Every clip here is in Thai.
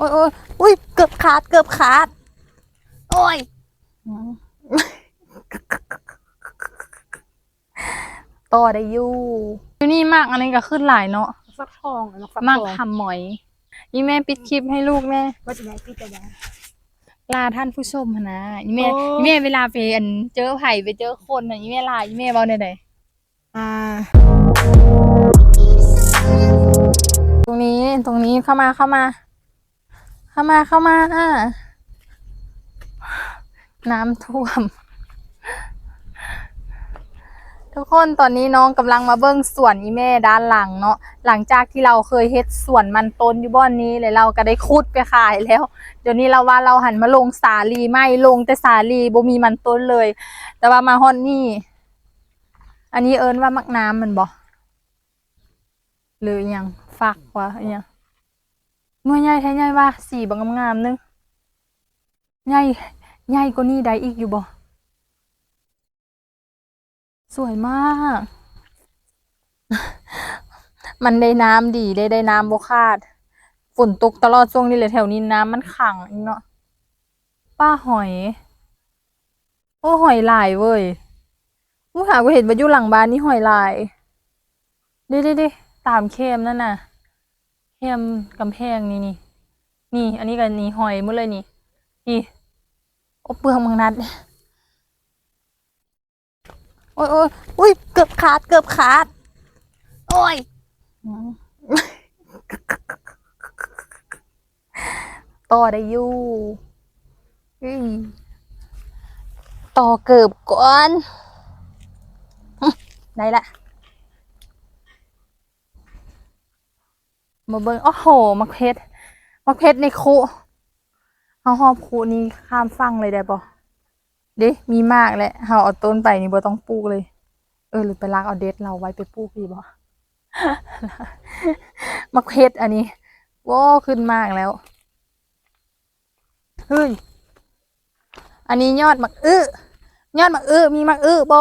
โอ้ยโอ้ยอุ้ยเกือบขาดเกือบขาด โอ้ยต่อได้อยู่อยู่นี่มากอันนี้ก็ขึ้นหลายเนาะฟักทองอะเนาะฟักมากทองทำหมอยนี่แม่ปิดคลิปให้ลูกแม่ว่าจะได้พี่จะได้ลาท่านผู้ชมหั้นนะนี่แม่โอ้นี่แม่เวลาไปอันเจอไผ่ไปเจอคนน่ะนี่แม่ลานี่แม่เว้าได้ไดอ่าตรงนี้ตรงนี้เข้ามาเข้ามา เข้ามาเข้ามาอะน้ำท่วม ทุกคนตอนนี้น้องกำลังมาเบิ้งสวนอีแม่ด้านหลังเนาะหลังจากที่เราเคยเฮ็ดสวนมันต้นอยู่บ้านนี้เลยเราก็ได้คุดไปขายแล้ว เดี๋ยวนี้เราว่าเราหันมาลงสาลีไม่ลงแต่สาลีบ่มีมันต้นเลย แต่ว่ามาฮอนนี่ อันนี้เอิ้นว่ามักน้ำมันบ่หรืออยังฟักวะอหยัง หน่วยใหญ่แท้ใหญ่ว่าสีบางงามๆนึงใหญ่ใหญ่กว่านี้ได้อีกอยู่บ่สวยมาก มันได้น้ำดีได้ได้น้ำบ่ขาด ฝนตกตลอดช่วงนี้เลยแถวนี้น้ำมันขังเนาะป้าหอย โอ้หอยลายเว้ยมูหากูเห็นมาอยู่หลังบ้านนี่หอยลาย เด้เด้เด้ตามเข้มนั่นน่ะ เข้มกำแพงนี่นี่นี่ อันนี้กันนี่หอยหมดเลยนี่นี่โอ้เปลืองมังนัดโอ้ยโอ้ยอุ้ยเกือบขาดเกือบขาด โอ้ยต่อได้อยู่อุ้ยต่อเกือบก่อน ได้ละ มาเบิงโอ้โหมักเพชรมักเพชรในคุเอาหอบคุนี้ข้ามฟังเลยได้ปะเด้มีมากแหละเฮาเอาต้นไปนี่บ่ต้องปลูกเลย เออหรือไปลากเอาเด็ดเราไว้ไปปลูกดีบ่มักเพชรอันนี้ว้ขึ้นมากแล้วเฮ้ยอันนี้ยอดมักอื้อยอดมักอื้อมีมักอื้อบ่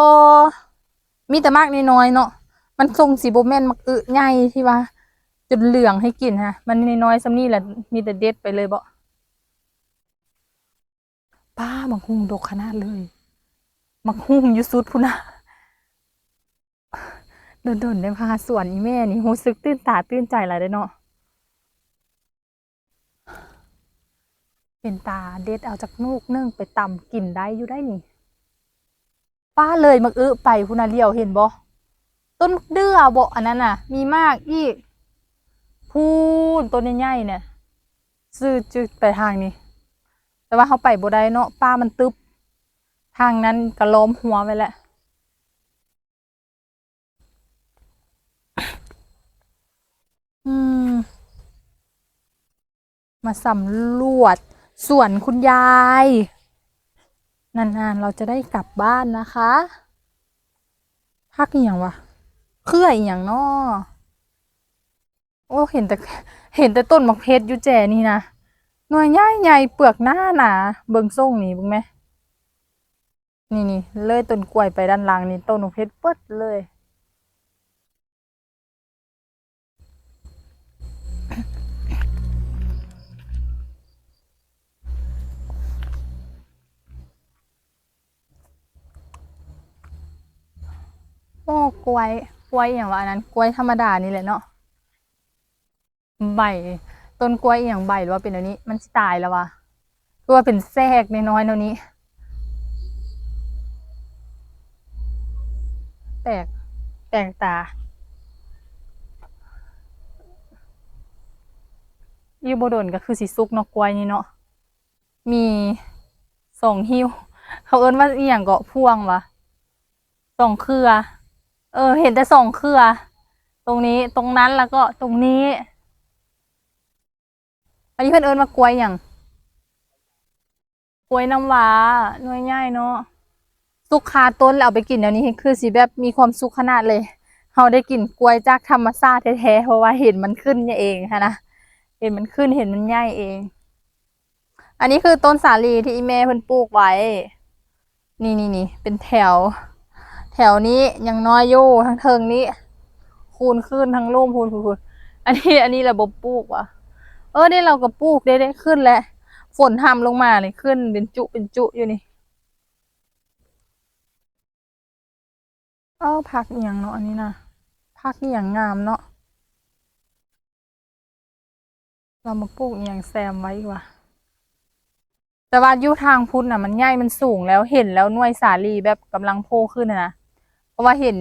มีแต่มากน้อยๆเนาะมันทรงสีบ่แม่นมักอื้อใหญ่ที่ว่า จนเหลืองให้กินฮะ มันน้อยๆซ้ำนี้แหละมีแต่เด็ดไปเลยบ่ป้ามักหุงดกขนาดเลยมักหุงยู่สุดพุนะโดนๆได้พาสวนอีแม่นี่รู้สึกตื่นตาตื่นใจหลายได้เนาะเป็นตาเด็ดเอาจากนูกนึ่งไปตำกินได้อยู่ได้นี่ป้าเลยมักอื้อไปพุนน่ะเลียวเห็นบ่ต้นเดือบ่อันนั้นน่ะ มีมากอีก พูนต้นใหญ่ๆเนี่ยซื้อจึกไปทางนี้ แต่ว่าเขาไปบ่ได้เนาะป้ามันตึบทางนั้นก็ล้มหัวไปแล้วอืม มาสำรวจสวนคุณยาย นานๆเราจะได้กลับบ้านนะคะพักอหย่างวะเครื่ออหย่างเนาะ โอ้เห็นแต่เห็นแต่ต้นมะเพชรอยู่แจนี่นะหน่วยใหญ่ใหญ่เปลือกหน้าหนาเบิ่งส่งนี่บิ่งไหมนี่นี่เลยต้นกล้วยไปด้านล่างนี่ต้นนกเพชรเปิดเลยโอ้กล้วยกล้วยอย่างว่าอันนั้นกล้วยธรรมดานี่แหละเนาะ ใบต้นกล้วยอหย่างใบหรือว่าเป็นอันนี้ มันตายแล้ววะคือว่าเป็นแทรกน้อยๆเท่านี้ แปลกแปลกตาอยู่บโดนก็คือสีซุกเนอกกล้วยนี่เนาะมีสองหิ้วเขาเอิ้นว่าอีหยังเกาะพ่วงวะสองเครือ เออ เห็นแต่สองเครือ ตรงนี้ตรงนั้นแล้วก็ตรงนี้ อันนี้เพื่อนเอิญมากล้วยอย่างกล้วยน้ำว้าหน่วยใหญ่เนาะสุกคาต้นแล้วเอาไปกินเดี๋ยวนี้คือสิแบบมีความสุขขนาดเลยเราได้กินกล้วยจากธรรมชาติแท้ๆเพราะว่าเห็นมันขึ้นเองค่ะนะเห็นมันขึ้นเห็นมันใหญ่เอง อันนี้คือต้นสาลีที่อีเมเพิ่นปลูกไว้ นี่นี่นี่เป็นแถว แถวนี้ยังน้อยอยู่ทั้งเทิงนี้ คูณขึ้นทั้งร่มคูณคูณอันนี้อันนี้ระบบปลูกว่ะ ออได้เราก็ปลูกได้ได้ขึ้นแล้ว ฝนทำลงมาเลยขึ้นเป็นจุเป็นจุอยู่นี่เออพักเอหย่างเนาะอันนี้นะพักเอหย่างงามเนาะเรามาปลูกอหย่างแซมไว้ดีกว่าแต่ว่ายู่ทางพุทธน่ะมันใหญ่มันสูงแล้วเห็นแล้วหน่วยสาลีแบบกำลังโผล่ขึ้นนะเพราะว่าเห็น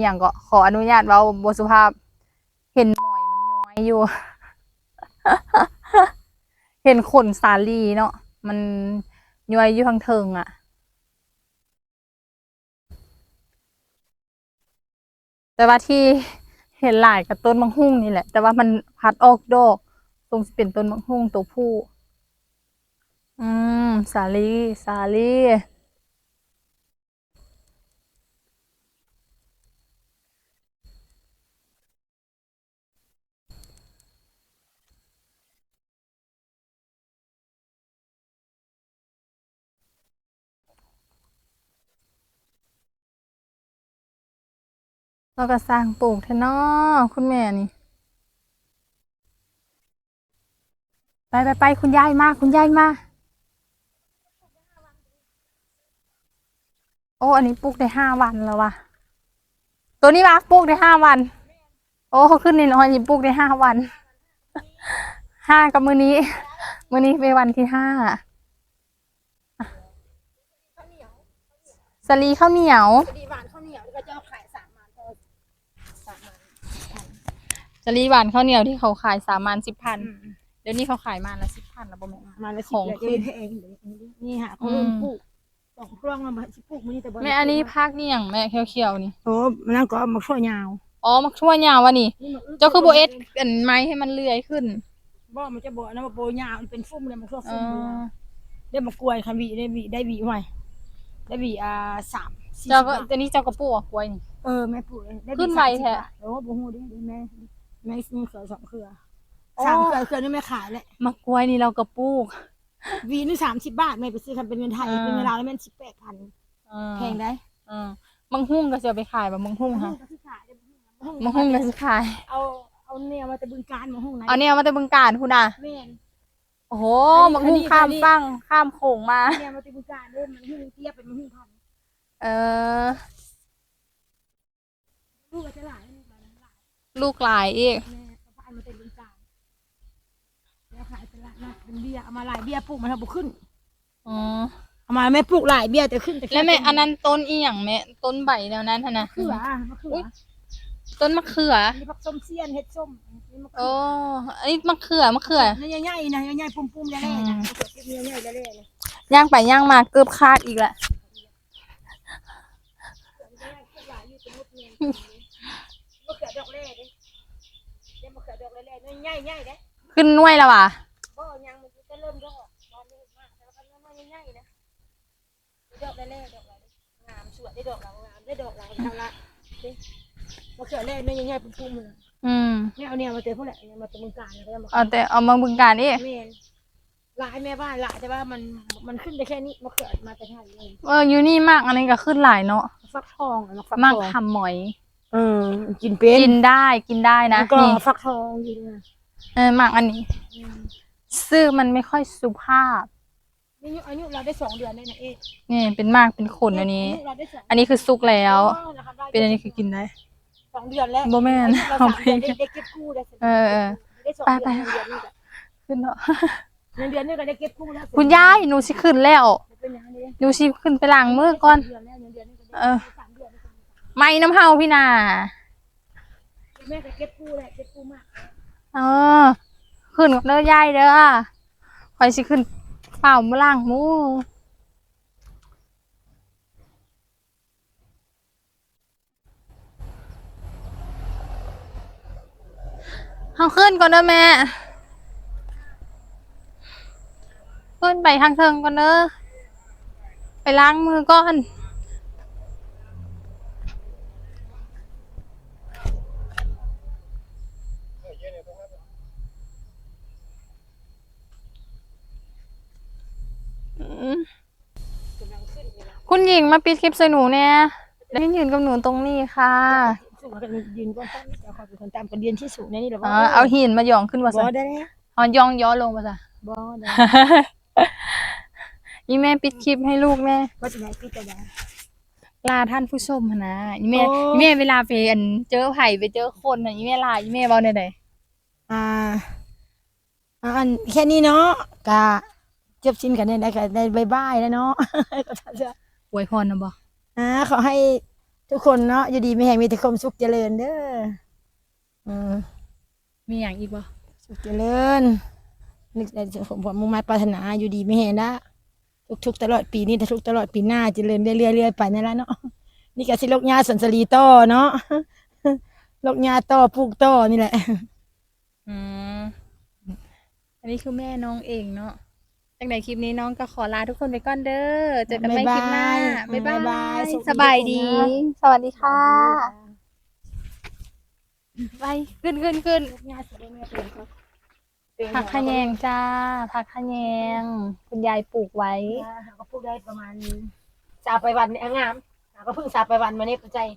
อย่างก็ขออนุญาตเว้าบสุภาพ เห็นหมอยมันย้อยอยู่ เห็นขนสาลีเนาะมันย้อยอยู่ทางเทิงอะแต่ว่าที่เห็นหลายกับต้นมังหุ่งนี่แหละ แต่ว่ามันพัดออกดอกตรงเป็นต้นมังหุ่งตัวผู้ อืม สาลี สาลี เราก็สร้างปลูกเทนอคุณแม่นี่ ไปไปไปคุณยายมา คุณยายมา โอ้ อันนี้ปลูกได้ห้าวันแล้ววะตัวนี้ปะปลูกได้ห้าวัน โอ้เขาขึ้นในนอยนี่ปลูกได้ห้าวันห้ากับมือนี้ มือนี้เป็นวันที่ห้าสลีข้าวเหนียวแล้วก็จะเอาขายสามมันเท่าสามมัน ส ลีหวานข้าวเหนียวที่เขาขายสามมันสิบพันเดี๋ยวนี้เขาขายมาละสิบพันแล้วบ่แม่นมาแล้วของสิบขึ้นเดี๋ยวเองเดี๋ยวเองนี่ค่ะเขาเริ่มปลูกสองกล้องแล้วมาสิปลูกมื้อนี้แต่บ่แม่อันนี้ภาคนี่อย่างแม่เขียวๆนี่โอ้มันนั่นก็เอามาช่วยยาวอ๋อมักชั่วยาววะนี่นี่มันเจ้าคือโบเอสอันไม้ให้มันเลื้อยขึ้นบ่มันจะบ่นะมาโบยาวมันเป็นฟุ้มเลยมันช่วยเอฟุ้มเลยอได้มากล้วยคันวีได้วีได้วีใหม่ได้วีอ่าสามสี่เจ้าสิบก็บาทอันนี้เจ้ากระปูอะกล้วยนี่เออแม่ปลูกเลยได้ขึ้นไวแท้30บาทโอ้บ่ฮู้ดิแม่ แม่มีเขือสองเครือโอ้สามเครือเครือนี่แม่ขายแหละมะกล้วยนี่เรากระปูกวีนี่สามสิบบาทแม่ไปซื้อคันเป็นเงินไทยอ่าเป็นเงินลาวแล้วแม่สิบแปดพันเออแพงได้เออมังหุ่งก็จะเอาไปขายแบบมังหุ่งค่ะก็สิขายได้มังหุ่งก็จะขาย เอาเอาเนี่ยมาแต่บึงการมาห้องไหนเอาเนี่ยมาแต่บึงการคุณอะแม่นโอ้โหอันนี้มังหุ่งอันนี้ข้ามอันนี้ฟังข้ามโขงมาเนี่ยมาแต่บึงการเด้มันหุ้งเทียบเป็นมันหุ้งพันเออลูกก็จะหลาย ลูกหลายหลายลูกหลายอีกแม่ก็พายมาแต่บึงการแล้วขายตลาดนัดเป็นเบียร์เอามาหลายเบียร์ปลูกมันทำบุขึ้นอ๋อเอามาแม่ปลูกหลายเบียร์แต่ขึ้นแต่ค่แล้วแม่อันนั้นต้นอีหยังแม่ต้นใบแนวนั้นหั่นนะมะเขือมะเขือต้นมะเขืออันนี้ผักส้มเสี้ยนเห็ดส้มอันนี้มะเขืโอ้ออันนี้มะเขือมะเขือ นี่ใหญ่ๆนะใหญ่ๆปุ่มๆแร่ๆนะมะเขือที่ใหญ่ๆแร่ๆนะย่างไปย่างมาเกือบคาดอีกแหละ มะเขือดอกแร่เด้เดี๋ยวมะเขือดอกแร่ๆนี่ใหญ่ๆเด้ขึ้นหน่วยแล้วว่ะบ่ยังมันจะเริ่มดอกตอนนี้มากแล้วก็น้อยๆใหญ่ๆนะดอกแร่ๆดอกอะไรงามสวยได้ดอกเรางามได้ดอกเราทำละเด้มะเขือแร่นี่ใหญ่ๆปุ่มๆเลยอืมเนี่ยเอาเนี่ยมาเจอพวกแหละเนี่ยมาเจอเมืองการแล้วก็มาเอาแต่เอามาบึงการนี่แม่นหลายแม่บ้านหลายแต่ว่ามันมันขึ้นได้แค่นี้มะเขือมาแต่ไทยเลยเอออยู่นี่มากอันนี้ก็ขึ้นหลายเนาะฟักทองอะฟักมากทอง ทำหมอย เออกินเป็นกินได้กินได้นะแล้วก็นี่ฟักทองอยู่ด้วยเออมากอันนี้ซื่อมันไม่ค่อยสุภาพ นี่อายุเราได้สองเดือนได้นะเอ๊ะนี่เป็นมากเป็นขนอันนี้ายุเราได้สองอันนี้คือสุกแล้ว อ๋อราคาได้เป็นอันนี้คือกินได้ สองเดือนแล้วบ่แม่นเราเอาสามไปเดือนได้ได้เก็บกู้ได้เออเออได้สองไปเดือนไป เดือนนี้ก็ขึ้นเนาะเดือนเดือนนี้ก็ได้เก็บกู้แล้วคุณยายหนูสิขึ้นแล้วเป็นอย่างนี้หนูสิขึ้นไปล้างมือก่อน เดือนแล้วเดือนเดือนนี้ก็ได้เออสามเดือนแล้ว ไม่น้ำเฮาพี่นาแม่ก็เก็บกู้แหละเก็บกู้มากเออ ขึ้นกับเด้อยายเด้อคอยสิขึ้น เปล่ามาล้างมือเอาขึ้นก่อนเด้อแม่ ขึ้นไปทางเทิงก่อนเด้อไปล้างมือก่อน อืม กำลังขึ้นอยู่นะ คุณหญิงมาปิดคลิปใส่หนูเนี่ยได้ยืนกับหนูตรงนี้ค่ะสูงกันยืนก็ต้องจะคอยเป็นคนตามกันเรียนที่สูงในนี่หรออ๋อเอาหินมาหย่องขึ้นมาบสิอได้แล้วเออ๋อย่องย่อลงมาจ้ะบ่ได้อีแม่ปิดคลิปให้ลูกแม่ว่าจะได้พี่จะได้ลาท่านผู้ชมหั้นนะอีแม่โอ้อีแม่เวลาไปอันเจอไผ่ไปเจอคนน่ะอีแม่ลาอีแม่เว้าได้ไดอ่าอ่าอันแค่นี้เนาะกะเจ็บชินกันเนี่ยได้ก็ได้บายบายแล้วเนาะก็ถ้าจะ อวยพรนะบ่อ่าขอให้ทุกคนเนาะอยู่ดีไม่แห่งมีแต่ความสุขเจริญเด้ออืมมีหยังอีกบ่สุขเจริญนึกได้ผมผมมุ่งมั่นปรารถนาอยู่ดีไม่แห่งนะทุกๆตลอดปีนี้แต่ทุกตลอดปีหน้าเจริญเรื่อยๆเรื่อยๆไปนั่นแหละเนาะนี่ก็สิลกยาสันสลีต่อเนาะลกยาต่อปลูกต่อนี่แหละอืมอันนี้คือแม่น้องเองเนาะ จังไดคลิปนี้น้องก็ขอลาทุกคนไปก่อนเด้อ เจอกันใหม่คลิปหน้า บ๊ายบาบ๊ายบายยสุขดีสบายดีทุกคนนะสวัสดีค่ะ ไปขึ้นขึ้นขึ้นยาสิได้ไม่เป็นครับผักขะแยงจ้า ผักขะแยง คุณยายปลูกไว้เขาก็พูดได้ประมาณสาไปวันเนี่ยงามเขาก็เพิ่งสาไปวันมาเนี่ยปัจจัย